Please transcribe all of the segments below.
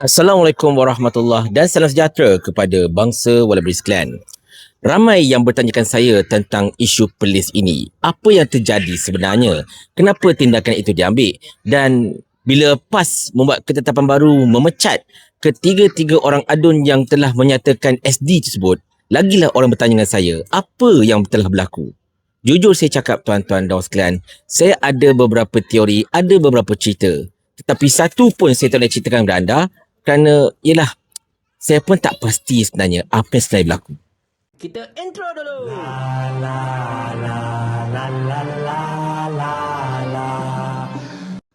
Assalamualaikum warahmatullahi dan salam sejahtera kepada bangsa Wallaby sekalian. Ramai yang bertanyakan saya tentang isu polis ini. Apa yang terjadi sebenarnya? Kenapa tindakan itu diambil? Dan bila PAS membuat ketetapan baru memecat ketiga-tiga orang adun yang telah menyatakan SD tersebut, lagilah orang bertanya dengan saya, apa yang telah berlaku? Jujur saya cakap tuan-tuan dan sekalian, saya ada beberapa teori, ada beberapa cerita. Tetapi satu pun saya tak boleh ceritakan kepada anda kerana ialah saya pun tak pasti sebenarnya apa yang sebenarnya berlaku. Kita intro dulu.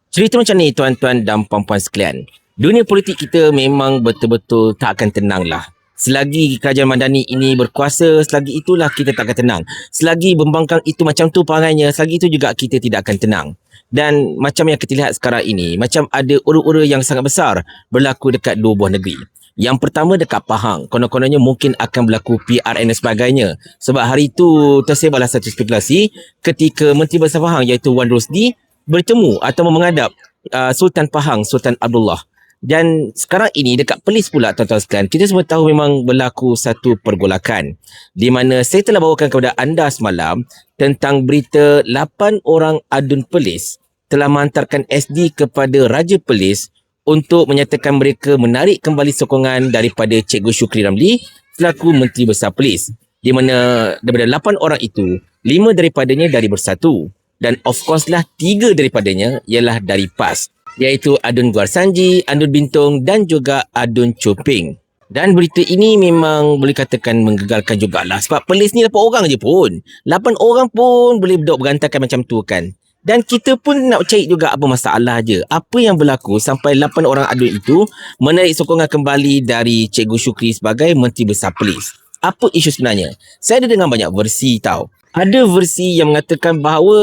Cerita macam ni tuan-tuan dan puan-puan sekalian. Dunia politik kita memang betul-betul tak akan tenang lah. Selagi kerajaan Madani ini berkuasa, selagi itulah kita tak akan tenang. Selagi pembangkang itu macam tu perangainya, selagi itu juga kita tidak akan tenang. Dan macam yang kita lihat sekarang ini, macam ada ura-ura yang sangat besar berlaku dekat dua buah negeri. Yang pertama dekat Pahang, konon-kononnya mungkin akan berlaku PRN dan sebagainya. Sebab hari itu tersebarlah satu spekulasi ketika Menteri Besar Pahang iaitu Wan Rosdi bertemu atau menghadap uh, Sultan Pahang, Sultan Abdullah. Dan sekarang ini dekat Perlis pula tuan-tuan sekalian, kita semua tahu memang berlaku satu pergolakan. Di mana saya telah bawakan kepada anda semalam tentang berita 8 orang adun Perlis telah menghantarkan SD kepada Raja Perlis untuk menyatakan mereka menarik kembali sokongan daripada Cikgu Syukri Ramli selaku Menteri Besar Perlis. Di mana daripada 8 orang itu, 5 daripadanya dari Bersatu. Dan of course lah 3 daripadanya ialah dari PAS iaitu Adun Guar Sanji, Adun Bintong dan juga Adun Choping. Dan berita ini memang boleh katakan menggegarkan jugalah sebab pelis ni 8 orang je pun. 8 orang pun boleh duduk berantakan macam tu kan. Dan kita pun nak cari juga apa masalah je. Apa yang berlaku sampai 8 orang adun itu menarik sokongan kembali dari Cikgu Syukri sebagai Menteri Besar Polis. Apa isu sebenarnya? Saya ada dengar banyak versi tau. Ada versi yang mengatakan bahawa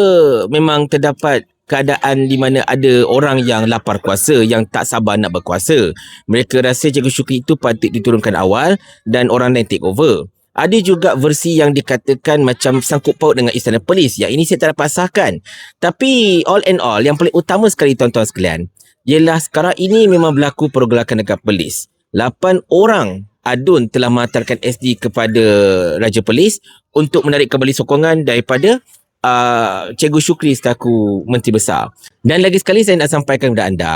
memang terdapat keadaan di mana ada orang yang lapar kuasa, yang tak sabar nak berkuasa. Mereka rasa Cikgu Syukri itu patut diturunkan awal dan orang lain take over. Ada juga versi yang dikatakan macam sangkut paut dengan istana polis. Yang ini saya tak dapat sahkan. Tapi all and all, yang paling utama sekali tuan-tuan sekalian, ialah sekarang ini memang berlaku pergolakan dekat polis. 8 orang adun telah menghantarkan SD kepada Raja Polis untuk menarik kembali sokongan daripada uh, Cikgu Syukri setaku Menteri Besar. Dan lagi sekali saya nak sampaikan kepada anda,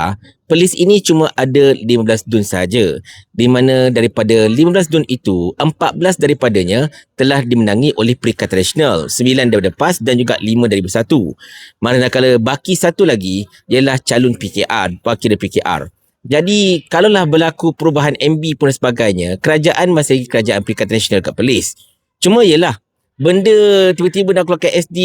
polis ini cuma ada 15 dun saja. Di mana daripada 15 dun itu, 14 daripadanya telah dimenangi oleh Peringkat Nasional, 9 daripada PAS dan juga 5 dari Bersatu. Manakala baki satu lagi ialah calon PKR, wakil PKR. Jadi, kalaulah berlaku perubahan MB pun sebagainya, kerajaan masih kerajaan Peringkat Nasional kat polis. Cuma ialah, benda tiba-tiba nak keluarkan SD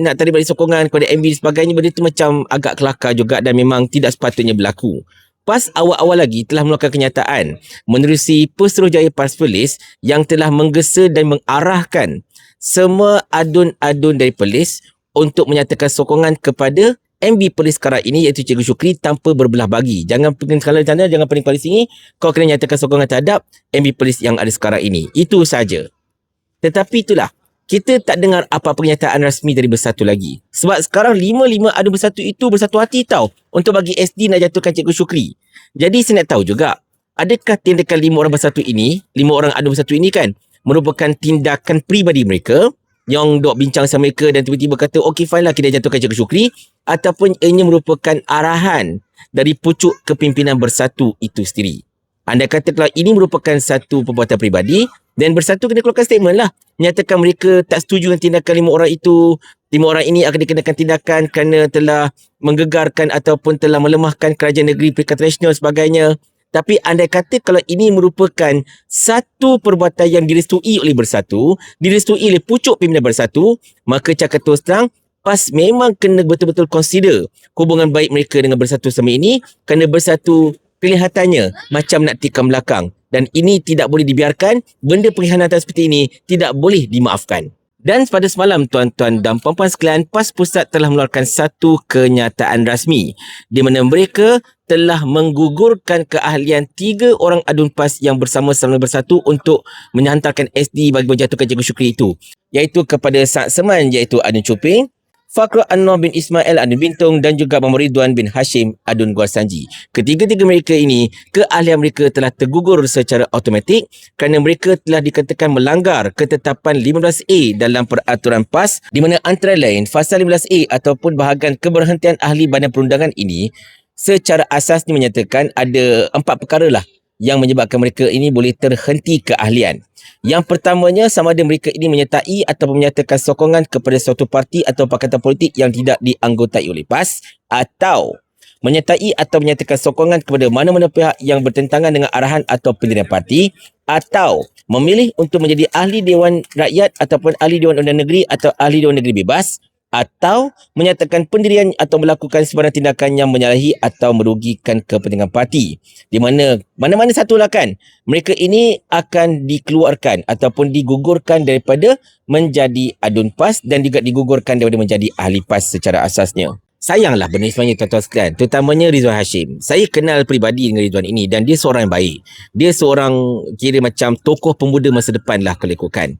nak tarik balik sokongan kepada MB dan sebagainya benda tu macam agak kelakar juga dan memang tidak sepatutnya berlaku PAS awal-awal lagi telah mengeluarkan kenyataan menerusi Pesuruhjaya PAS Polis yang telah menggesa dan mengarahkan semua adun-adun dari polis untuk menyatakan sokongan kepada MB polis sekarang ini iaitu Cikgu Syukri tanpa berbelah bagi. Jangan pening sekali sana, jangan pening polis ini. Kau kena nyatakan sokongan terhadap MB polis yang ada sekarang ini. Itu saja. Tetapi itulah, kita tak dengar apa pernyataan rasmi dari Bersatu lagi. Sebab sekarang lima-lima ada Bersatu itu bersatu hati tau untuk bagi SD nak jatuhkan Cikgu Syukri. Jadi saya nak tahu juga, adakah tindakan lima orang Bersatu ini, lima orang ada Bersatu ini kan, merupakan tindakan pribadi mereka yang dok bincang sama mereka dan tiba-tiba kata okey fine lah kita jatuhkan Cikgu Syukri ataupun ianya merupakan arahan dari pucuk kepimpinan Bersatu itu sendiri. Anda kata kalau ini merupakan satu perbuatan pribadi dan Bersatu kena keluarkan statement lah. Nyatakan mereka tak setuju dengan tindakan lima orang itu lima orang ini akan dikenakan tindakan kerana telah menggegarkan ataupun telah melemahkan kerajaan negeri peringkat nasional sebagainya. Tapi anda kata kalau ini merupakan satu perbuatan yang direstui oleh Bersatu, direstui oleh pucuk pimpinan Bersatu, maka cakap terus terang, PAS memang kena betul-betul consider hubungan baik mereka dengan Bersatu sama ini kerana Bersatu kelihatannya macam nak tikam belakang. Dan ini tidak boleh dibiarkan benda pengkhianatan seperti ini tidak boleh dimaafkan. Dan pada semalam tuan-tuan dan puan-puan sekalian PAS Pusat telah mengeluarkan satu kenyataan rasmi. Di mana mereka telah menggugurkan keahlian tiga orang adun PAS yang bersama-sama bersatu untuk menyantarkan SD bagi menjatuhkan Cikgu Syukri itu. Iaitu kepada Sang Seman iaitu Adun Chuping Fakhrul Anwar bin Ismail Adun Bintung dan juga Muhammad Ridwan bin Hashim Adun Gwarsanji. Ketiga-tiga mereka ini, keahlian mereka telah tergugur secara automatik kerana mereka telah dikatakan melanggar ketetapan 15A dalam peraturan PAS di mana antara lain fasal 15A ataupun bahagian keberhentian ahli badan perundangan ini secara asas menyatakan ada empat perkara lah yang menyebabkan mereka ini boleh terhenti keahlian. Yang pertamanya sama ada mereka ini menyertai atau menyatakan sokongan kepada suatu parti atau pakatan politik yang tidak dianggotai oleh PAS atau menyertai atau menyatakan sokongan kepada mana-mana pihak yang bertentangan dengan arahan atau pendirian parti atau memilih untuk menjadi ahli Dewan Rakyat ataupun ahli Dewan Undang Negeri atau ahli Dewan Negeri Bebas atau menyatakan pendirian atau melakukan sebarang tindakan yang menyalahi atau merugikan kepentingan parti. Di mana mana-mana satu lah kan, mereka ini akan dikeluarkan ataupun digugurkan daripada menjadi adun PAS dan juga digugurkan daripada menjadi ahli PAS secara asasnya. Sayanglah benda sebenarnya tuan-tuan sekalian, terutamanya Rizwan Hashim. Saya kenal peribadi dengan Rizwan ini dan dia seorang yang baik. Dia seorang kira macam tokoh pemuda masa depan lah kalau ikutkan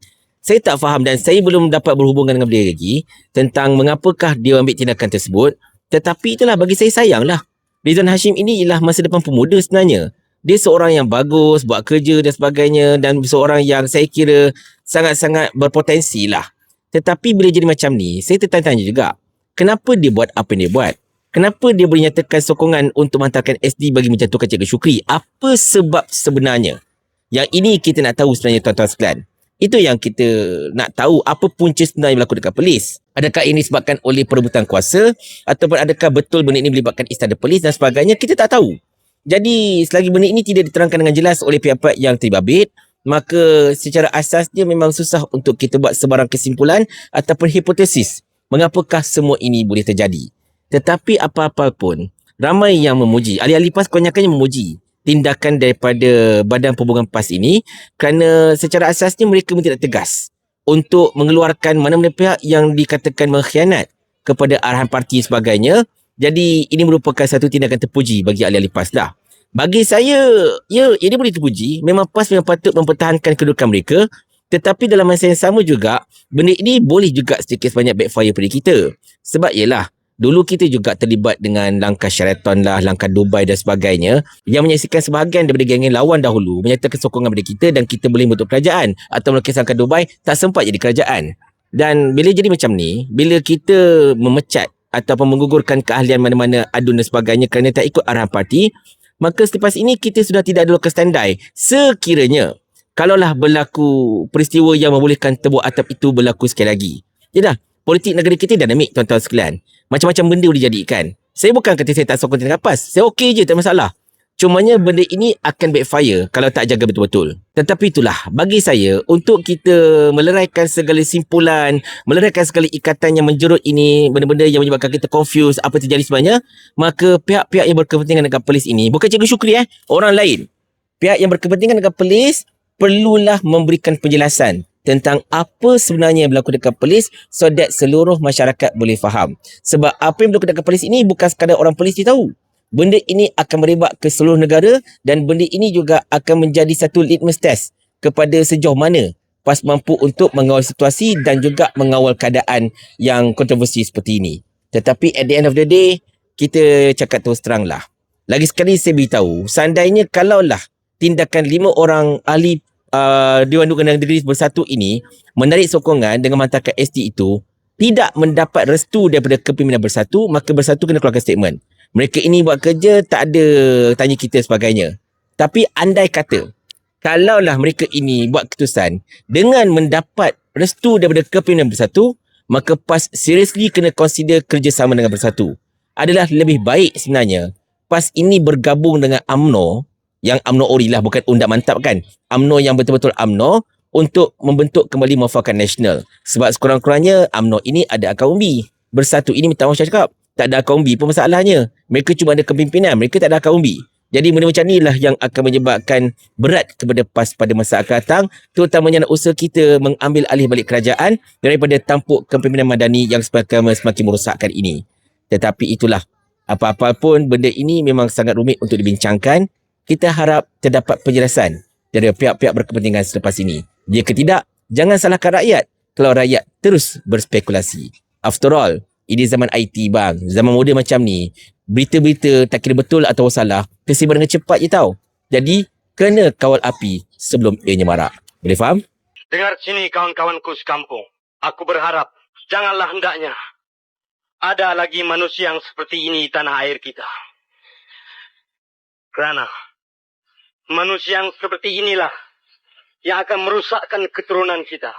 saya tak faham dan saya belum dapat berhubungan dengan dia lagi tentang mengapakah dia ambil tindakan tersebut. Tetapi itulah bagi saya sayang lah. Rizwan Hashim ini ialah masa depan pemuda sebenarnya. Dia seorang yang bagus, buat kerja dan sebagainya dan seorang yang saya kira sangat-sangat berpotensi lah. Tetapi bila jadi macam ni, saya tertanya-tanya juga. Kenapa dia buat apa yang dia buat? Kenapa dia boleh nyatakan sokongan untuk menghantarkan SD bagi menjatuhkan Cikgu Syukri? Apa sebab sebenarnya? Yang ini kita nak tahu sebenarnya tuan-tuan sekalian. Itu yang kita nak tahu apa punca sebenarnya berlaku dekat polis. Adakah ini disebabkan oleh perebutan kuasa ataupun adakah betul benda ini melibatkan istana polis dan sebagainya kita tak tahu. Jadi selagi benda ini tidak diterangkan dengan jelas oleh pihak-pihak yang terbabit maka secara asasnya memang susah untuk kita buat sebarang kesimpulan ataupun hipotesis mengapakah semua ini boleh terjadi. Tetapi apa-apa pun ramai yang memuji. Ahli-ahli PAS kebanyakannya memuji tindakan daripada Badan Perhubungan PAS ini kerana secara asasnya mereka tidak tegas untuk mengeluarkan mana-mana pihak yang dikatakan mengkhianat kepada arahan parti sebagainya. Jadi ini merupakan satu tindakan terpuji bagi ahli-ahli PAS lah. Bagi saya, ya ini boleh terpuji. Memang PAS memang patut mempertahankan kedudukan mereka. Tetapi dalam masa yang sama juga, benda ini boleh juga sedikit sebanyak backfire pada kita. Sebab ialah, Dulu kita juga terlibat dengan langkah Sheraton lah, langkah Dubai dan sebagainya yang menyaksikan sebahagian daripada geng-geng lawan dahulu menyatakan sokongan kepada kita dan kita boleh bentuk kerajaan atau melukis langkah Dubai tak sempat jadi kerajaan. Dan bila jadi macam ni, bila kita memecat ataupun menggugurkan keahlian mana-mana adun dan sebagainya kerana tak ikut arahan parti, maka selepas ini kita sudah tidak ada lokal standby. Sekiranya, kalaulah berlaku peristiwa yang membolehkan tebuk atap itu berlaku sekali lagi. Ya dah, politik negara kita dinamik tuan-tuan sekalian. Macam-macam benda boleh jadikan. Saya bukan kata saya tak sokong tindakan PAS. Saya okey je, tak masalah. Cumanya benda ini akan backfire kalau tak jaga betul-betul. Tetapi itulah, bagi saya, untuk kita meleraikan segala simpulan, meleraikan segala ikatan yang menjerut ini, benda-benda yang menyebabkan kita confuse apa terjadi sebenarnya, maka pihak-pihak yang berkepentingan dengan polis ini, bukan Cikgu Syukri eh, orang lain. Pihak yang berkepentingan dengan polis perlulah memberikan penjelasan tentang apa sebenarnya yang berlaku dekat polis so that seluruh masyarakat boleh faham. Sebab apa yang berlaku dekat polis ini bukan sekadar orang polis dia tahu. Benda ini akan merebak ke seluruh negara dan benda ini juga akan menjadi satu litmus test kepada sejauh mana PAS mampu untuk mengawal situasi dan juga mengawal keadaan yang kontroversi seperti ini. Tetapi at the end of the day, kita cakap terus terang lah. Lagi sekali saya beritahu, seandainya kalaulah tindakan lima orang ahli uh, Dewan Dukungan Negeri Bersatu ini menarik sokongan dengan menghantarkan ST itu tidak mendapat restu daripada kepimpinan Bersatu, maka Bersatu kena keluarkan statement. Mereka ini buat kerja tak ada tanya kita sebagainya. Tapi andai kata, kalaulah mereka ini buat keputusan dengan mendapat restu daripada kepimpinan Bersatu, maka PAS seriously kena consider kerjasama dengan Bersatu. Adalah lebih baik sebenarnya PAS ini bergabung dengan AMNO yang UMNO ori lah bukan undak mantap kan? UMNO yang betul-betul UMNO untuk membentuk kembali mufakat nasional. Sebab sekurang-kurangnya UMNO ini ada akar umbi bersatu ini minta maaf cakap tak ada akar umbi pun masalahnya. Mereka cuma ada kepimpinan mereka tak ada akar umbi jadi benda macam inilah yang akan menyebabkan berat kepada PAS pada masa akan datang terutamanya nak usaha kita mengambil alih balik kerajaan daripada tampuk kepimpinan madani yang semakin, semakin merosakkan ini. Tetapi itulah apa-apa pun benda ini memang sangat rumit untuk dibincangkan kita harap terdapat penjelasan dari pihak-pihak berkepentingan selepas ini. Jika tidak, jangan salahkan rakyat kalau rakyat terus berspekulasi. After all, Ini zaman IT bang. Zaman moden macam ni. Berita-berita tak kira betul atau salah. Tersebar dengan cepat je tau. Jadi, kena kawal api sebelum ianya marak. Boleh faham? Dengar sini kawan-kawanku sekampung. Aku berharap janganlah hendaknya ada lagi manusia yang seperti ini di tanah air kita. Kerana manusia yang seperti inilah yang akan merusakkan keturunan kita.